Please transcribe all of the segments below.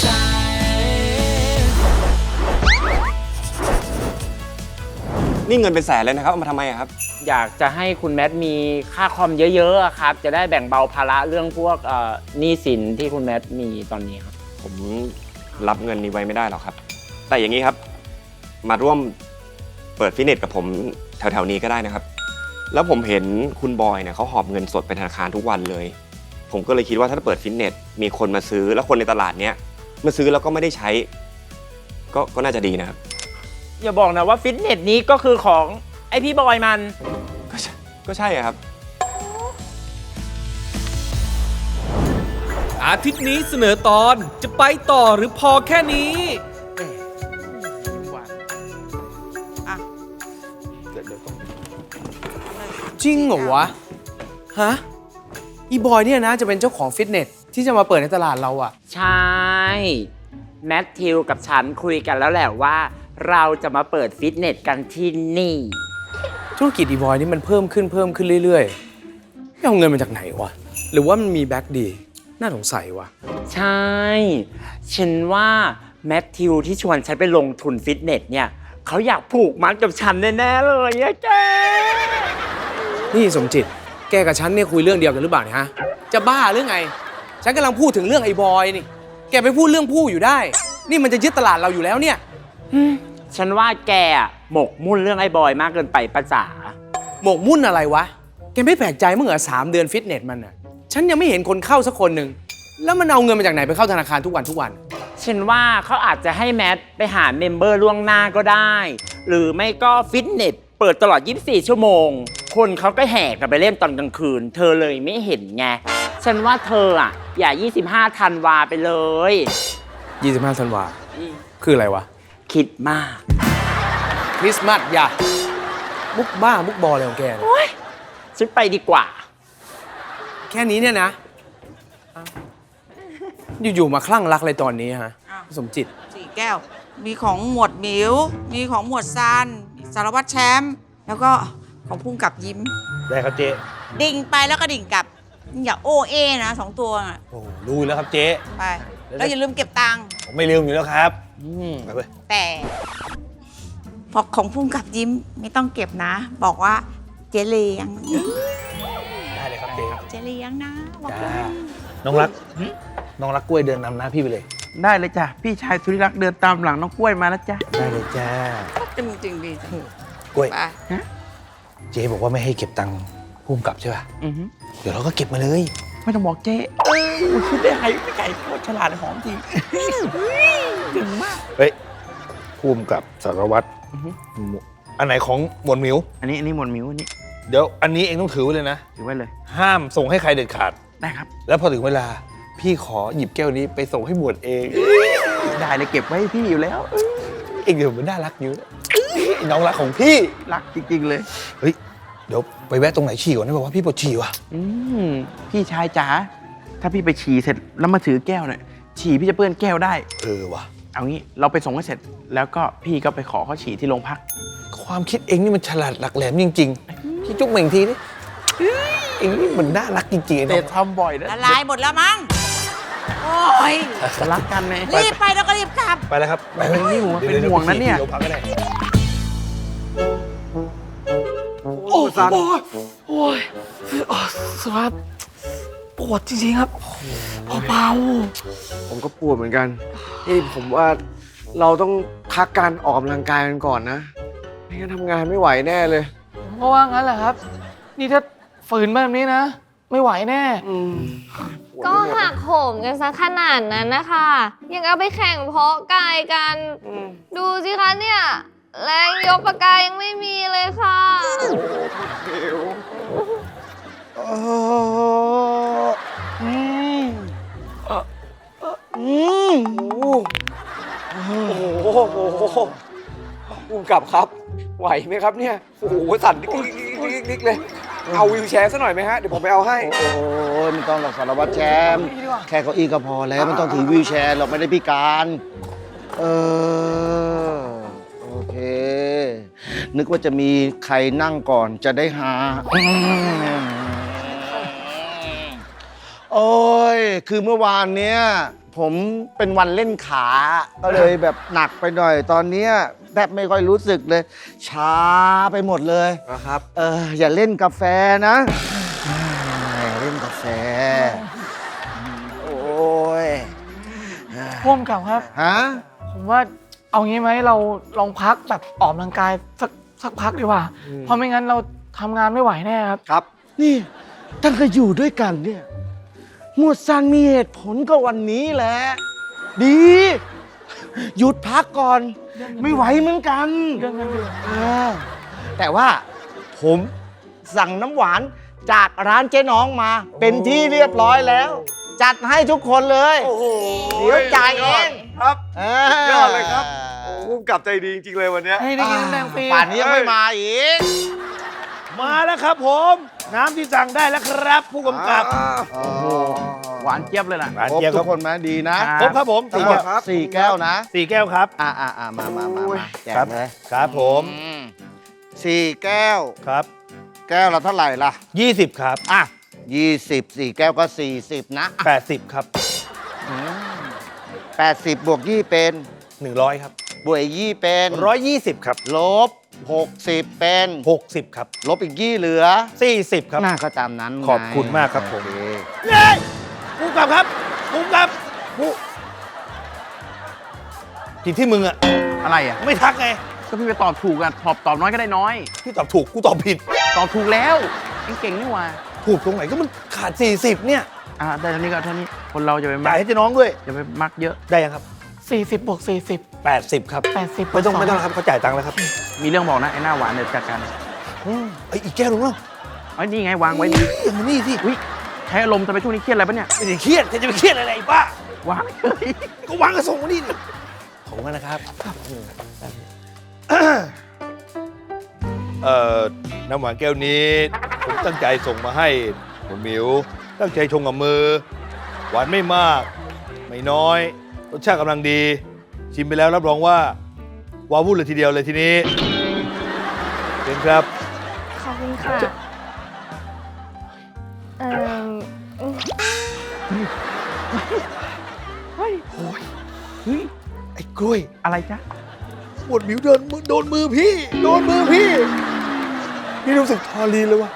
ใจนี่เงินเป็นแสนเลยนะครับ เอามาทำไมอะครับ อยากจะให้คุณแมทมีค่าคอมเยอะๆอะครับ จะได้แบ่งเบาภาระเรื่องพวกเอ่อหนี้สินที่คุณแมทมีตอนนี้ครับ ผมรับเงินนี้ไว้ไม่ได้หรอกครับ แต่อย่างนี้ครับ มาร่วมเปิดฟิตเนสกับผมแถวๆนี้ก็ได้นะครับ แล้วผมเห็นคุณบอยเนี่ยเขาหอบเงินสดไปธนาคารทุกวันเลย ผมก็เลยคิดว่าถ้าเปิดฟิตเนสมีคนมาซื้อแล้วคนในตลาดเนี้ย มาซื้อแล้วก็ไม่ได้ใช้ ก็ก็น่าจะดีนะครับ อย่าบอกนะว่าฟิตเนสนี้ก็คือของไอพี่บอยมัน ก็ใช่ก็ใช่อะครับ อาทิตย์นี้เสนอตอนจะไปต่อหรือพอแค่นี้ จริงเหรอวะ ฮะ อีบอยเนี่ยนะจะเป็นเจ้าของฟิตเนส ที่จะมาเปิดในตลาดเราอะใช่ แมทธิวกับฉันคุยกันแล้วแหละว่า เราจะมาเปิดฟิตเนสกันที่นี่ ธุรกิจอีบอยนี่มันเพิ่มขึ้นเพิ่มขึ้นเรื่อยๆไม่เอาเงินมาจากไหนวะ หรือว่ามันมีแบ็กดี น่าสงสัยวะใช่ ฉันว่าแมทธิวที่ชวนฉันไปลงทุนฟิตเนสเนี่ยเขาอยากผูกมัดกับฉันแน่ๆเลยอะแกนี่สมจิต แกกับฉันเนี่ยคุยเรื่องเดียวกันหรือเปล่าเนี่ยฮะ จะบ้าหรือไง ฉันกำลังพูดถึงเรื่องไอ้บอยนี่ แกไปพูดเรื่องผู้อยู่ได้ นี่มันจะยึดตลาดเราอยู่แล้วเนี่ย ฉันว่าแกอะหมกมุ่นเรื่องไอ้บอยมากเกินไปประจ๋าหมกมุ่นอะไรวะ แกไม่แปลกใจเมื่อเหรอสามเดือนฟิตเนสมันอะ ฉันยังไม่เห็นคนเข้าสักคนหนึ่ง แล้วมันเอาเงินมาจากไหนไปเข้าธนาคารทุกวันทุกวัน ฉันว่าเขาอาจจะให้แมทไปหาเมมเบอร์ล่วงหน้าก็ได้ หรือไม่ก็ฟิตเนสเปิดตลอด 24 ชั่วโมง คนเขาก็แห่กันไปเล่นตอนกลางคืน เธอเลยไม่เห็นไง ฉันว่าเธออะ อย่า 25ธันวาไปเลย 25ธันวา คืออะไรวะ คิดมาก คริสต์มาสอย่า มุกบ้า มุกบออะไรของแกเนี่ยฉันไปดีกว่า แค่นี้เนี่ยนะอยู่ๆมาคลั่งรักอะไรตอนนี้ฮะ อ้าว สมจิต สี่แก้ว มีของหมวดหมิว มีของหมวดซานสารวัตรแชมป์ แล้วก็ของพุ่งกับยิ้ม ได้ครับเจ๊ ดิ่งไปแล้วก็ดิ่งกลับ อย่าโอเอนะสองตัวน่ะโอ้โหรู้อยู่แล้วครับเจ๊ ไป แล้วอย่าลืมเก็บตังค์ผมไม่ลืมอยู่แล้วครับไปเว้ยแต่พอของพุ่งกับยิ้มไม่ต้องเก็บนะ บอกว่าเจเลียงได้เลยครับเจ๊ เจเลียงนะบอกจ้าว่าน้องรักน้องรักกล้วยเดินนำหน้าพี่ไปเลย ได้เลยจ้ะ พี่ชายสุริรักษ์เดินตามหลังน้องกล้วยมาแล้วจ้ะ ได้เลยจ้า จริงจริงๆดีจังกล้วย ไปเจ๊บอกว่าไม่ให้เก็บตังค์พุ่มกลับใช่ป่ะ อือหือ เดี๋ยวเราก็เก็บมาเลย ไม่ต้องบอกเจ๊เออมันคิดได้ไงไม่ไก่โคตรฉลาดหอมจริงเก่งมาก เฮ้ยพุ่มกับสารวัตรอือฮึหมวอันไหนของหมวดหมิว อันนี้อันนี้หมวดหมิวอันนี้เดี๋ยวอันนี้เองต้องถือไว้เลยนะ ถือไว้เลย ห้ามส่งให้ใครเด็ดขาด ได้ครับ แล้วพอถึงเวลา พี่ขอหยิบแก้วนี้ไปส่งให้หมวดเอง ได้เลยเก็บไว้ให้พี่อยู่แล้ว เองเดี๋ยวมันน่ารักอยู่นะน้องรักของพี่ รักจริงๆเลย เฮ้ย เดี๋ยวไปแวะตรงไหนฉี่ก่อนนะบอกว่าพี่ปวดฉี่ว่ะอืมพี่ชายจ๋าถ้าพี่ไปฉี่เสร็จแล้วมาถือแก้วเนี่ยฉี่พี่จะเปื้อนแก้วได้ เออว่ะ เอางี้เราไปส่งให้เสร็จ แล้วก็พี่ก็ไปขอเขาฉี่ที่โรงพัก ความคิดเองนี่มันฉลาดหลักแหลมจริงๆพี่จุ๊บเหม่งทีนี่เองนี่มันน่ารักจริงๆไอ้น้แต่องทำบ่อยนะละลายหมดแล้วมั้ง โอ้ย รักกันไง รีบไปแล้วก็รีบกลับ ไปแล้วครับไปเป็นห่วงเป็นห่วงนะเนี่ย ดี๋วพักก็ได้ โอ้ซัน โอ้ยสวัสดปวดจริงๆครับเบาผมก็ปวดเหมือนกันนี่ผมว่าเราต้องพักการออกกำลังกายกันก่อนนะ ไม่งั้นทำงานไม่ไหวแน่เลยเพราะว่างั้นแหละครับ นี่ถ้าฝืนแบบนี้นะ ไม่ไหวแน่อืมก็หักโหมกันซะขนาดนั้นนะคะ ยังเอาไปแข่งเพาะกายกัน ดูสิคะเนี่ย แรงยกปากกายยังไม่มีเลยค่ะโอ้โหภูมิกับครับ ไหวไหมครับเนี่ย โอ้โห สั่นดิ๊กดิ๊กดิ๊กดิ๊กเลย เอาวิวแชร์ซะหน่อยไหมฮะ เดี๋ยวผมไปเอาให้ โอ้ยไม่ต้องหรอกสารวัตรแชมป์แค่เก้าอี้ก็พอแล้วไม่ต้องถือวีลแชร์หรอกไม่ได้พิการ เออโอเค นึกว่าจะมีใครนั่งก่อนจะได้หา โอ้ย คือเมื่อวานเนี้ยผมเป็นวันเล่นขา ก็เลยแบบหนักไปหน่อย ตอนเนี้ยแทบไม่ค่อยรู้สึกเลย ช้าไปหมดเลย นะครับ เออ อย่าเล่นกาแฟนะ อย่าเล่นกาแฟ โอ้ยพ่วงกับครับ ฮะ ผมว่า เอางี้ไหมเราลองพักแบบออกกำลังกายสักสักพักดีกว่าเพราะไม่งั้นเราทำงานไม่ไหวแน่ครับ ครับ นี่ตั้งแต่อยู่ด้วยกันเนี่ย หมวดซันมีเหตุผลก็วันนี้แหละ ดี หยุดพักก่อน ไม่ไหวเหมือนกันเรื่องเงินเดือน เออแต่ว่าผมสั่งน้ำหวานจากร้านเจ๊น้องมา เป็นที่เรียบร้อยแล้ว จัดให้ทุกคนเลย โอ้โหเดี๋ยวจ่ายเอง ครับเออยอดเลยครับโอ้ พุ่มกับใจดีจริงๆเลยวันเนี้ยให้ได้กินน้ำแดงฟรีป่านนี้ยังไม่มาอีก มาแล้วครับผม น้ำที่สั่งได้แล้วครับ ผู้กำกับโอ้โหหวานเจี๊ยบเลยล่ะหวานครบเจี๊ยบทุครักบคนไหมดีนะครับครบครับผมทั้สี่งหมดแก้วสี่แก้วนะสี่แก้วครับอ่าอ่าอ่ามามามามาแจกครับเลยครับผมอืมสี่แก้วครับ แก้วละเท่าไหร่ล่ะ20ครับอะยี่สิบสี่แก้วก็สี่สิบนะอะ80ครับแปดสิบบวกยี่เป็น100ครับ บวกอีกยี่เป็น 120 ครับ ลบหกสิบเป็น 60 ครับ ลบอีกยี่เหลือ 40 ครับน่าก็ตามนั้นไงขอบคุณมากครับผม โอเเย้ผู้กำกับครับผู้กำกับผู้ผิดที่มึงอะอะไรอะไม่ทักไง ก็พี่ไปตอบถูกอะตอบตอบน้อยก็ได้น้อย พี่ตอบถูก กูตอบผิด ตอบถูกแล้วเอ็งเก่งนี่หว่าถูกตรงไหนก็มันขาด 40 เนี่ยอ่าได้เท่านี้ก็เท่านี้คนเราจะไปมัจ่ายกให้เจ๊น้องด้วย จะไปมักเยอะ ได้ยังครับ 40บวก40 80 ครับ 80ไม่ต้องไม่ต้องแล้วครับเขาจ่ายตังค์แล้วครับมีเรื่องบอกนะไอ้หน้าหวานเดี๋ยวจัดการอืมไอยอีกแก้วหนึงเนาะเอ้ยนี่ไงวางไว้นี่เฮ้ยมานี่สิอุ้ยใช้อารมณ์ทำไมช่วงนี้เครียดอะไรปะเนี่ยไม่ได้เครียดจะไปเครียดอะไรไอ้บ้าวางเฮ้ยก็วางกระส่งมานี่ดิขอบคุณมากนะครับเอ่อน้ำหวานแก้วนี้ ผมตั้งใจส่งมาให้ผมหมิว ตั้งใจชงกับมือ หวานไม่มาก ไม่น้อย รสชาติกำลังดี ชิมไปแล้วรับรองว่า วาวุ่นเลยทีเดียวเลยทีนี้เป็นครับ ขอบคุณค่ะ เอ่อเฮ้ยไอ้กล้วยอะไรจ๊ะหมวดหมิวเดินมือโดนมือพี่ โดนมือพี่ พี่รู้สึกทอรีนเลยว่ะ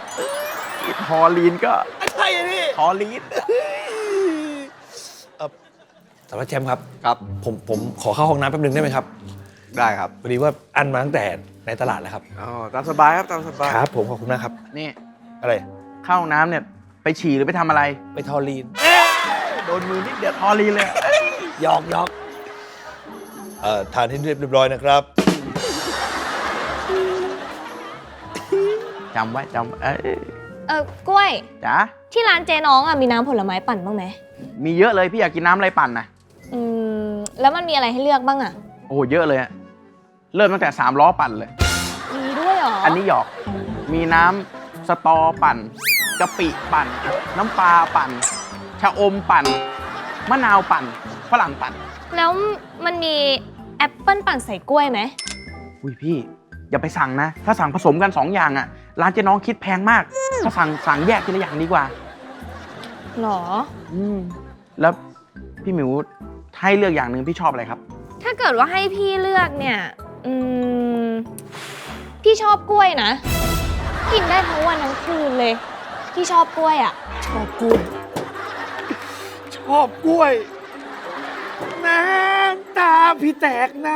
ทอลีนก็ ใช่พี่ทอลีน สารวัตรแชมป์ครับ ครับ ผมผมขอเข้าห้องน้ำแป๊บนึงได้ไหมครับได้ครับพอดีว่าอันมาตั้งแต่ในตลาดแล้วครับ อ๋อตามสบายครับตามสบายครับ ผมขอบคุณนะครับ นี่อะไร เข้าห้องน้ำเนี่ยไปฉี่หรือไปทำอะไร ไปทอรีนโดนมือนิดเดียวทอลีนเลยหยอกหยอกเอ่อทานให้เรียบร้อยนะครับ จำไว้จำเอ้ยเออกล้วย จ๋าที่ร้านเจ๊น้องอะมีน้ำผลไม้ปั่นบ้างไหมมีเยอะเลยพี่อยากกินน้ำอะไรปั่นนะ อืมแล้วมันมีอะไรให้เลือกบ้างอะโอ้โหเยอะเลยอะเริ่มตั้งแต่สามล้อปั่นเลย มีด้วยเหรออันนี้หยอก มีน้ำสตอปั่นกะปิปั่น น้ำปลาปั่น ชะอมปั่น มะนาวปั่น ฝรั่งปั่น แล้วมันมีแอปเปิ้ลปั่นใส่กล้วยไหมอุ้ยพี่ อย่าไปสั่งนะ ถ้าสั่งผสมกัน 2 อย่างอะร้านเจ๊น้องคิดแพงมาก ถ้าสั่งสั่งแยกทีละอย่างดีกว่า หรอ อืม แล้วพี่หมิว ให้เลือกอย่างหนึ่งพี่ชอบอะไรครับ ถ้าเกิดว่าให้พี่เลือกเนี่ย อืม พี่ชอบกล้วยนะ กินได้ทั้งวันทั้งคืนเลย พี่ชอบกล้วยอะ ชอบกล้วย ชอบกล้วย น้ำตาพี่แตกใน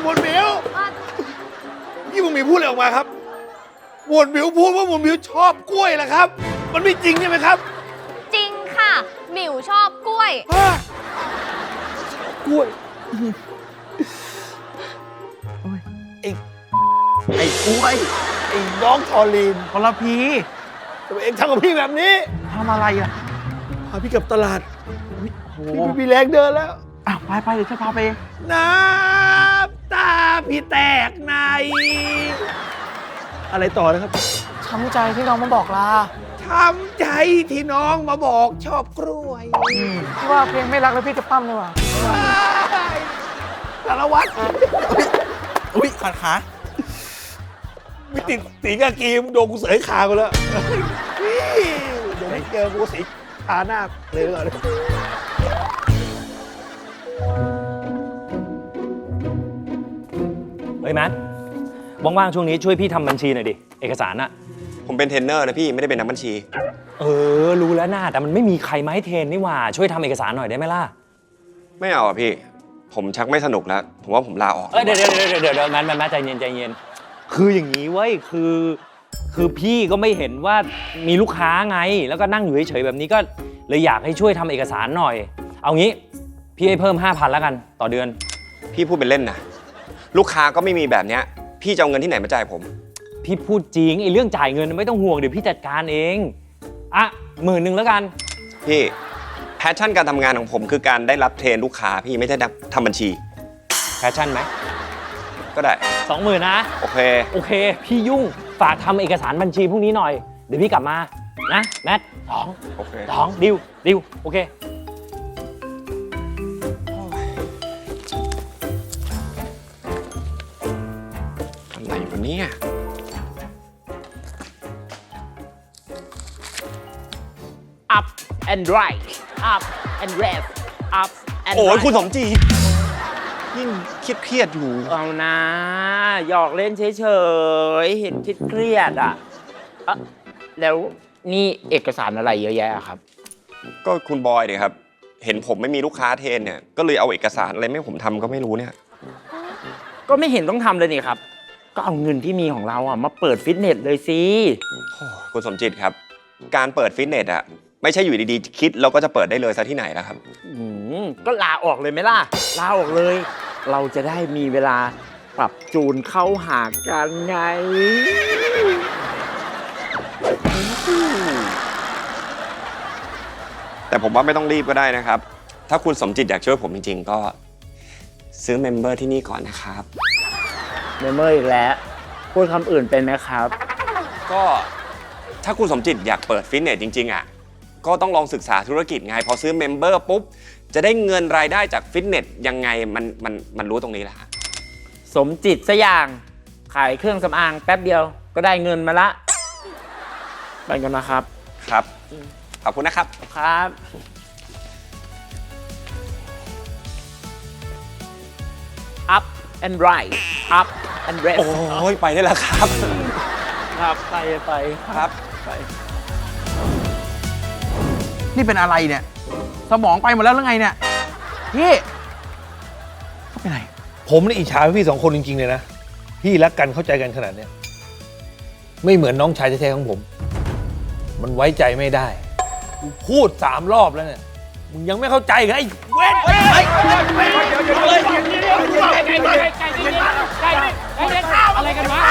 หมวดหมิวนี่หมวดหมิวพูดอะไรออกมาครับ หมวดหมิวพูดว่าหมวดหมิวชอบกล้วยเหรอครับ มันไม่จริงใช่ไหมครับจริงค่ะ หมิวชอบกล้วยฮะกล้วยไอ้ไอ้กล้วยไอ้น้องทอลีนคนละพีทำไมเองทำกับพี่แบบนี้ทำอะไรอะพาพี่กลับตลาดโอ้พี่ไม่มีแรงเดินแล้วอะไปไปเดี๋ยวฉันพาไปน้ำตาพี่แตกใน อะไรต่อนะครับช้ำใจที่น้องมาบอกลา ช้ำใจที่น้องมาบอกชอบกล้วยพี่ว่าเพลงไม่รักแล้วพี่จะปั้มเลยว่ะสารวัตรอุ้ยขาดขาไม่ติดสีกากีมโดนกูเสยขาไปแล้วเดี๋ยวเจอกูสีขาหน้าเลยหรอเฮ้ยแมนว่างๆช่วงนี้ช่วยพี่ทำบัญชีหน่อยดิ เอกสารอะ ผมเป็นเทรนเนอร์นะพี่ไม่ได้เป็นนักบัญชี เออ รู้แล้วนะแต่มันไม่มีใครมาให้เทรนนี่ว่า ช่วยทำเอกสารหน่อยได้ไหมล่ะ ไม่เอาอะพี่ ผมชักไม่สนุกแล้ว ผมว่าผมลาออก เอ้เดี๋ยวเดี๋ยวเดี๋ยวเดี๋งั้นมันมาใจเย็นใจเย็น คืออย่างนี้เว้ยคือ คือพี่ก็ไม่เห็นว่ามีลูกค้าไง แล้วก็นั่งอยู่เฉยๆแบบนี้ก็เลยอยากให้ช่วยทำเอกสารหน่อย เอางี้ พี่ให้เพิ่ม 5,000แล้วกันต่อเดือน พี่พูดเป็นเล่นนะลูกค้าก็ไม่มีแบบเนี้ย พี่จะเอาเงินที่ไหนมาจ่ายผม พี่พูดจริงไอ้เรื่องจ่ายเงินไม่ต้องห่วงเดี๋ยวพี่จัดการเองอะหมื่นหนึ่งแล้วกันพี่แพชชั่นการทำงานของผมคือการได้รับเทรนลูกค้าพี่ไม่ใช่ทำบัญชีแพชชั่นไหมก็ได้ สองหมื่นนะ โอเค โอเค พี่ยุ่งฝากทำเอกสารบัญชีพรุ่งนี้หน่อย เดี๋ยวพี่กลับมา นะแมทสองโอเค สองดิวดิวโอเค อะไรวะเนี่ย and right up and left up and โอ้ย right คุณสมจี ยิ่งเครียดอยู่ เอานะหยอกเล่นเฉยๆเห็นคิดเครียดอะเอ๊ะแล้วนี่เอกสารอะไรเยอะแยะครับ ก็คุณบอยเนี่ยครับ เห็นผมไม่มีลูกค้าเทนเนี่ย ก็เลยเอาเอกสารอะไรไม่ผมทำก็ไม่รู้เนี่ย ก็ไม่เห็นต้องทำเลยนี่ครับ ก็เอาเงินที่มีของเราอะมาเปิดฟิตเนสเลยสิ โอ้ยคุณสมจิตครับ การเปิดฟิตเนสอะ ไม่ใช่อยู่ดีๆ คิดเราก็จะเปิดได้เลยซะที่ไหนแล้วครับ อืมก็ลาออกเลยไหมล่ะ ลาออกเลย เราจะได้มีเวลาปรับจูนเข้าหากันไง แต่ผมว่าไม่ต้องรีบก็ได้นะครับ ถ้าคุณสมจิตอยากช่วยผมจริงๆ ก็ ซื้อเมมเบอร์ที่นี่ก่อนนะครับ เมมเบอร์อีกแล้ว พูดคำอื่นเป็นไหมครับ ก็ถ้าคุณสมจิตอยากเปิดฟิตเนสจริงๆอะ ก็ต้องลองศึกษาธุรกิจไง พอซื้อเมมเบอร์ปุ๊บ จะได้เงินรายได้จากฟิตเนสยังไงมันมันมันรู้ตรงนี้ละสมจิตสอย่างขายเครื่องสำอางแป๊บเดียวก็ได้เงินมาละไปกันนะครับครับ ขอบคุณนะครับ ครับ up and right up and rest โอ้ยไปได้แล้วครับ ครับไปไป ครับไป นี่เป็นอะไรเนี่ย สมองไปหมดแล้วหรือไงเนี่ย พี่เป็นไร ผมนี่อิจฉาพี่สองคนจริงๆเลยนะ พี่รักกันเข้าใจกันขนาดเนี้ยไม่เหมือนน้องชายแท้ๆของผม มันไว้ใจไม่ได้พูดสามรอบแล้วเนี่ยมึงยังไม่เข้าใจเหรอไอ้เว้นอะไรกันวะ